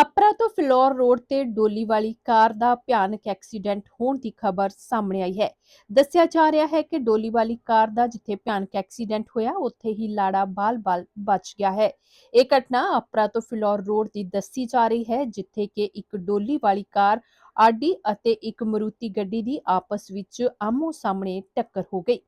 ਅਪਰਾ ਤੋਂ ਫਿਲੌਰ ਰੋਡ ਤੇ ਡੋਲੀ ਵਾਲੀ ਕਾਰ ਦਾ ਭਿਆਨਕ ਐਕਸੀਡੈਂਟ ਹੋਣ ਦੀ ਖਬਰ ਸਾਹਮਣੇ ਆਈ ਹੈ। ਦੱਸਿਆ ਜਾ ਰਿਹਾ ਹੈ ਕਿ ਡੋਲੀ ਵਾਲੀ ਕਾਰ ਦਾ ਜਿੱਥੇ ਭਿਆਨਕ ਐਕਸੀਡੈਂਟ ਹੋਇਆ, ਉੱਥੇ ਹੀ ਲਾੜਾ ਬਾਲ-ਬਾਲ ਬਚ ਗਿਆ ਹੈ। ਇਹ ਘਟਨਾ ਅਪਰਾ ਤੋਂ ਫਿਲੌਰ ਰੋਡ ਦੀ ਦੱਸੀ ਜਾ ਰਹੀ ਹੈ, ਜਿੱਥੇ ਕਿ ਇੱਕ ਡੋਲੀ ਵਾਲੀ ਕਾਰ ਆਡੀ ਅਤੇ ਇੱਕ ਮਰੂਤੀ ਗੱਡੀ ਦੀ ਆਪਸ ਵਿੱਚ ਆਮੋ ਸਾਹਮਣੇ ਟੱਕਰ ਹੋ ਗਈ।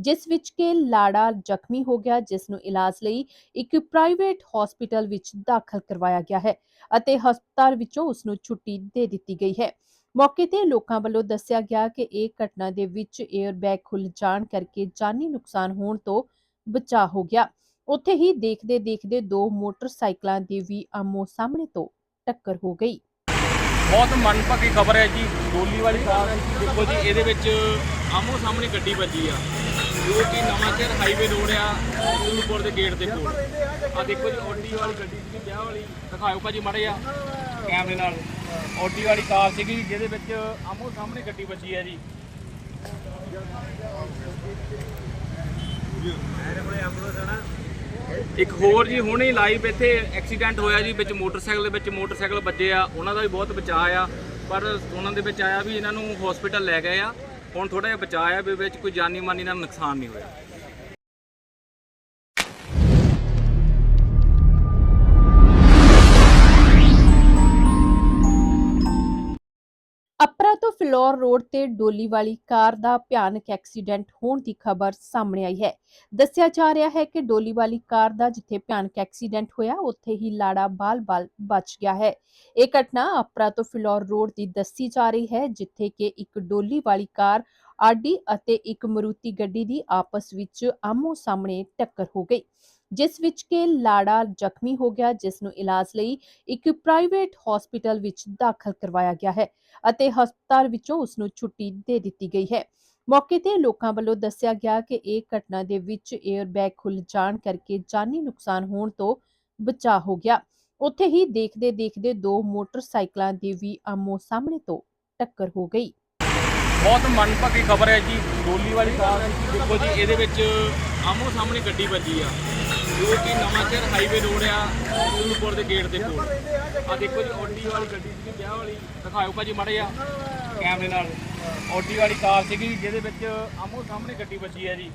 ਜਿਸ ਵਿੱਚ ਕਿ ਲਾੜਾ ਜ਼ਖਮੀ ਹੋ ਗਿਆ, ਜਿਸ ਨੂੰ ਇਲਾਜ ਲਈ ਇੱਕ ਪ੍ਰਾਈਵੇਟ ਹਸਪੀਟਲ ਵਿੱਚ ਦਾਖਲ ਕਰਵਾਇਆ ਗਿਆ ਹੈ ਅਤੇ ਹਸਪਤਾਲ ਵਿੱਚੋਂ ਉਸ ਨੂੰ ਛੁੱਟੀ ਦੇ ਦਿੱਤੀ ਗਈ ਹੈ। ਮੌਕੇ ਤੇ ਲੋਕਾਂ ਵੱਲੋਂ ਦੱਸਿਆ ਗਿਆ ਕਿ ਇਹ ਘਟਨਾ ਦੇ ਵਿੱਚ 에ਅਰ ਬੈਗ ਖੁੱਲ ਜਾਣ ਕਰਕੇ ਜਾਨੀ ਨੁਕਸਾਨ ਹੋਣ ਤੋਂ ਬਚਾਅ ਹੋ ਗਿਆ। ਉੱਥੇ ਹੀ ਦੇਖਦੇ ਦੇਖਦੇ ਦੋ ਮੋਟਰਸਾਈਕਲਾਂ ਦੀ ਵੀ ਆਮੋ ਸਾਹਮਣੇ ਤੋਂ ਟੱਕਰ ਹੋ ਗਈ। ਬਹੁਤ ਮਨਪਾਕੀ ਖਬਰ ਹੈ ਜੀ। ਡੋਲੀ ਵਾਲੀ ਕਾਰ ਦੇਖੋ ਜੀ, ਇਹਦੇ ਵਿੱਚ ਆਮੋ ਸਾਹਮਣੇ ਗੱਡੀ ਵੱਜੀ ਆ। ਜੋ ਕਿ ਨਵਾਂਸ਼ਹਿਰ ਹਾਈਵੇ ਰੋਡ ਆ ਸੂਲਪੁਰ ਦੇ ਗੇਟ ਦੇ ਕੋਲ। ਆ ਦੇਖੋ ਜੀ ਆਡੀ ਵਾਲੀ ਗੱਡੀ ਸੀ ਵਿਆਹ ਵਾਲੀ। ਦਿਖਾਓ ਭਾਜੀ ਮਾੜੇ ਆ ਕੈਮਰੇ ਨਾਲ। ਆਡੀ ਵਾਲੀ ਕਾਰ ਸੀਗੀ ਜਿਹਦੇ ਵਿੱਚ ਆਮੋ ਸਾਹਮਣੇ ਗੱਡੀ ਵੱਜੀ ਆ ਜੀ। ਇੱਕ ਹੋਰ ਜੀ, ਹੁਣੇ ਲਾਈਵ ਇੱਥੇ ਐਕਸੀਡੈਂਟ ਹੋਇਆ ਜੀ, ਵਿੱਚ ਮੋਟਰਸਾਈਕਲ ਦੇ ਵਿੱਚ ਮੋਟਰਸਾਈਕਲ ਵੱਜੇ ਆ। ਉਹਨਾਂ ਦਾ ਵੀ ਬਹੁਤ ਬਚਾਅ ਆ, ਪਰ ਉਹਨਾਂ ਦੇ ਵਿੱਚ ਆਇਆ ਵੀ ਇਹਨਾਂ ਨੂੰ ਹਸਪੀਟਲ ਲੈ ਗਏ ਆ। ਹੁਣ ਥੋੜਾ ਜਿਹਾ ਬਚਾਇਆ ਆ ਵੀ ਵਿੱਚ ਕੋਈ ਜਾਨੀ ਮਾਨੀ ਦਾ ਨੁਕਸਾਨ ਨਹੀਂ ਹੋਇਆ। ਅਪਰਾ ਤੋਂ ਫਿਲੌਰ ਰੋਡ ਤੇ ਡੋਲੀ ਵਾਲੀ ਕਾਰ ਦਾ ਭਿਆਨਕ ਐਕਸੀਡੈਂਟ ਹੋਣ ਦੀ ਖਬਰ ਸਾਹਮਣੇ ਆਈ ਹੈ। ਦੱਸਿਆ ਜਾ ਰਿਹਾ ਹੈ ਕਿ ਡੋਲੀ ਵਾਲੀ ਕਾਰ ਦਾ ਜਿੱਥੇ ਭਿਆਨਕ ਐਕਸੀਡੈਂਟ ਹੋਇਆ, ਉੱਥੇ ਹੀ ਲਾੜਾ ਬਾਲ-ਬਾਲ ਬਚ ਗਿਆ ਹੈ। ਇਹ ਘਟਨਾ ਅਪਰਾ ਤੋਂ ਫਿਲੌਰ ਰੋਡ ਦੀ ਦੱਸੀ ਜਾ ਰਹੀ ਹੈ, ਜਿੱਥੇ ਕਿ ਇੱਕ ਡੋਲੀ ਵਾਲੀ ਕਾਰ ਆਡੀ ਅਤੇ ਇੱਕ ਮਰੂਤੀ ਗੱਡੀ ਦੀ ਆਪਸ ਵਿੱਚ ਆਮੋ ਸਾਹਮਣੇ ਟੱਕਰ ਹੋ ਗਈ। ਜਿਸ ਵਿੱਚ ਕਿ ਲਾੜਾ ਜ਼ਖਮੀ ਹੋ ਗਿਆ, ਜਿਸ ਨੂੰ ਇਲਾਜ ਲਈ ਇੱਕ ਪ੍ਰਾਈਵੇਟ ਹਸਪੀਟਲ ਵਿੱਚ ਦਾਖਲ ਕਰਵਾਇਆ ਗਿਆ ਹੈ ਅਤੇ ਹਸਪਤਾਲ ਵਿੱਚੋਂ ਉਸ ਨੂੰ ਛੁੱਟੀ ਦੇ ਦਿੱਤੀ ਗਈ ਹੈ। ਮੌਕੇ ਤੇ ਲੋਕਾਂ ਵੱਲੋਂ ਦੱਸਿਆ ਗਿਆ ਕਿ ਇਹ ਘਟਨਾ ਦੇ ਵਿੱਚ 에ਅਰ ਬੈਗ ਖੁੱਲ ਜਾਣ ਕਰਕੇ ਜਾਨੀ ਨੁਕਸਾਨ ਹੋਣ ਤੋਂ ਬਚਾ ਹੋ ਗਿਆ। ਉੱਥੇ ਹੀ ਦੇਖਦੇ ਦੇਖਦੇ ਦੋ ਮੋਟਰਸਾਈਕਲਾਂ ਦੀ ਵੀ ਆਮੋ ਸਾਹਮਣੇ ਤੋਂ ਟੱਕਰ ਹੋ ਗਈ। ਬਹੁਤ ਮਨਪਾਕੀ ਖਬਰ ਹੈ ਜੀ। ਡੋਲੀ ਵਾਲੀ ਕਾਰ ਦੇਖੋ ਜੀ, ਇਹਦੇ ਵਿੱਚ ਆਮੋ ਸਾਹਮਣੇ ਗੱਡੀ ਵੱਜੀ ਆ। ਜੋ ਕਿ ਨਵਾਂਸ਼ਹਿਰ ਹਾਈਵੇ ਰੋਡ ਆ ਸੂਲਪੁਰ ਦੇ ਗੇਟ ਦੇ ਕੋਲ। ਆ ਦੇਖੋ ਜੀ ਆਡੀ ਵਾਲੀ ਗੱਡੀ ਸੀ ਵਿਆਹ ਵਾਲੀ। ਦਿਖਾਓ ਭਾਜੀ ਮਾੜੇ ਆ ਕੈਮਰੇ ਨਾਲ। ਆਡੀ ਵਾਲੀ ਕਾਰ ਸੀਗੀ, ਜਿਹਦੇ ਵਿੱਚ ਆਮੋ ਸਾਹਮਣੇ ਗੱਡੀ ਵੱਜੀ ਆ ਜੀ।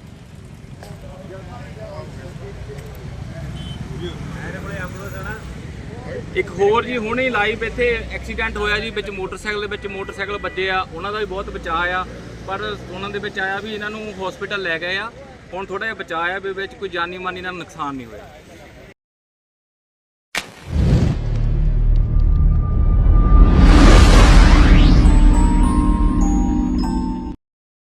ਇੱਕ ਹੋਰ ਜੀ, ਹੁਣੇ ਲਾਈਵ ਇੱਥੇ ਐਕਸੀਡੈਂਟ ਹੋਇਆ ਜੀ, ਵਿੱਚ ਮੋਟਰਸਾਈਕਲ ਦੇ ਵਿੱਚ ਮੋਟਰਸਾਈਕਲ ਵੱਜੇ ਆ। ਉਹਨਾਂ ਦਾ ਵੀ ਬਹੁਤ ਬਚਾਅ ਆ, ਪਰ ਉਹਨਾਂ ਦੇ ਵਿੱਚ ਆਇਆ ਵੀ ਇਹਨਾਂ ਨੂੰ ਹਸਪੀਟਲ ਲੈ ਗਏ ਆ। ਹੁਣ ਥੋੜਾ ਜਿਹਾ ਬਚਾਇਆ ਵੀ ਵਿੱਚ ਕੋਈ ਜਾਨੀ ਮਾਨੀ ਨਾਲ ਨੁਕਸਾਨ ਨਹੀਂ ਹੋਇਆ।